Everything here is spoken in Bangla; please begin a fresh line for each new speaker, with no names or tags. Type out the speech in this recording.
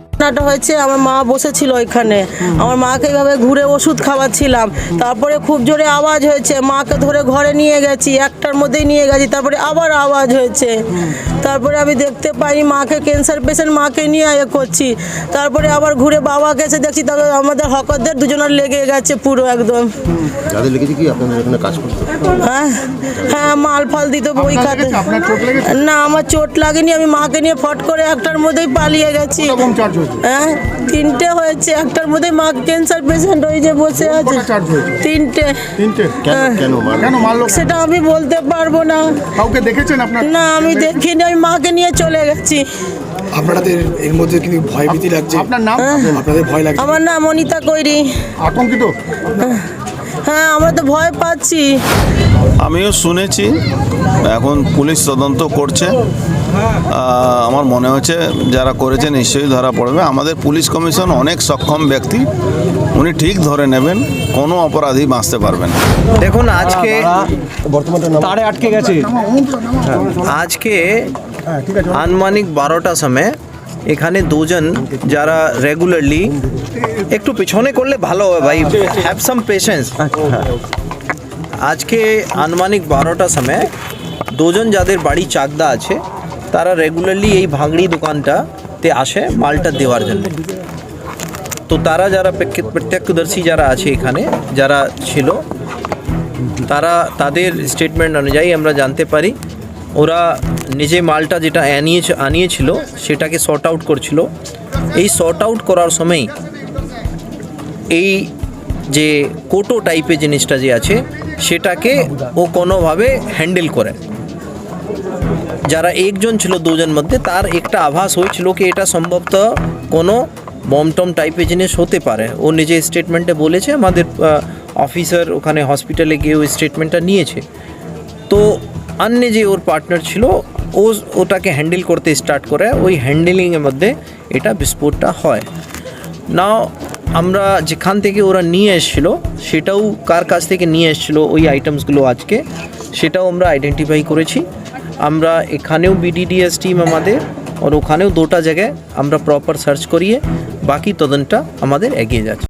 ঘটনাটা হয়েছে আমার মা বসেছিল ওইখানে। আমার মাকে এইভাবে ঘুরে ওষুধ খাওয়াচ্ছিলাম। তারপরে খুব জোরে আওয়াজ হয়েছে মাকে ধরে ঘরে নিয়ে গেছি একটার মধ্যেই নিয়ে গেছি তারপরে আবার আওয়াজ হয়েছে। তারপরে আমি দেখতে পাইনি মাকে ক্যান্সার পেশেন্ট মাকে নিয়ে এ করছি। তারপরে আবার ঘুরে বাবাকে এসে দেখছি তবে আমাদের হকরদের দুজনের লেগে গেছে পুরো একদম।
যাদের লিখেছে কি আপনাদের এখানে কাজ করতে?
হ্যাঁ হ্যাঁ মাল ফাল দিত বই খাতে? না আমার চোট লাগেনি আমি মাকে নিয়ে ফট করে একটার মধ্যেই পালিয়ে গেছি। হ্যাঁ তিনটে হয়েছে একটার মধ্যে মা ক্যান্সার পেশেন্ট ওই যে বসে আছে।
চার্জ হয়েছে?
তিনটে।
তিনটে?
কেন কেন মারলো?
সেটা আমি বলতে পারব না।
কাউকে দেখেছেন আপনার?
না আমি দেখিনি আমি মাকে নিয়ে চলে গেছি।
আপনাদের এর মধ্যে কিন্তু ভয় ভীতি লাগছে।
আপনার নাম?
আপনাদের ভয় লাগছে।
আমার নাম অনিতা কৈরি।
আতঙ্কিত?
হ্যাঁ আমরা তো ভয় পাচ্ছি।
আমিও শুনেছি এখন পুলিশ তদন্ত করছে। আমার মনে হচ্ছে যারা করেছে নিশ্চয়ই ধরা পড়বে। আমাদের পুলিশ কমিশন অনেক সক্ষম ব্যক্তি উনি ঠিক ধরে নেবেন কোনো অপরাধী বাঁচতে পারবেন না।
দেখুন আজকে
তারে আটকে গেছে।
আজকে আনুমানিক বারোটা সময় এখানে দুজন যারা রেগুলারলি একটু পিছনে করলে ভালো হবে ভাই। হ্যাভ সাম পেশেন্স আজকে আনুমানিক বারোটা সময় দুজন যাদের বাড়ি চাকদা আছে তারা রেগুলারলি এই ভাঙড়ি দোকানটাতে আসে মালটা দেওয়ার জন্য। তো তারা যারা প্রত্যক্ষদর্শী যারা আছে এখানে যারা ছিল তারা তাদের স্টেটমেন্ট অনুযায়ী আমরা জানতে পারি ওরা নিজে মালটা যেটা আনিয়ে আনিয়েছিল সেটাকে শর্ট আউট করছিল। এই শর্ট আউট করার সময় এই যে কোটো টাইপের জিনিসটা যে আছে, সেটাকে ও কোনোভাবে হ্যান্ডেল করে। যারা একজন ছিল দুজন মধ্যে, তার একটা আভাস হয়েছিল কি এটা সম্ভবত কোনো বমটম টাইপের জিনিস হতে পারে। ও নিজে স্টেটমেন্টে বলেছে, আমাদের অফিসার ওখানে হসপিটালে গিয়ে ওই স্টেটমেন্টটা নিয়েছে। তো অন্য যে ওর পার্টনার ছিল, ও ওটাকে হ্যান্ডেল করতে স্টার্ট করে, ওই হ্যান্ডেলিংয়ের মধ্যে এটা বিস্ফোরটা হয়। নাও আমরা যেখান থেকে ওরা নিয়ে এসছিল, সেটাও কার কাছ থেকে নিয়ে এসেছিল ওই আইটেমসগুলো আজকে, সেটাও আমরা আইডেন্টিফাই করেছি। আমরা এখানেও বিডিডিএস টিম আমাদের, আর ওখানেও দুটা জায়গায় আমরা প্রপার সার্চ করিয়ে বাকি তদন্তটা আমাদের এগিয়ে যাচ্ছে।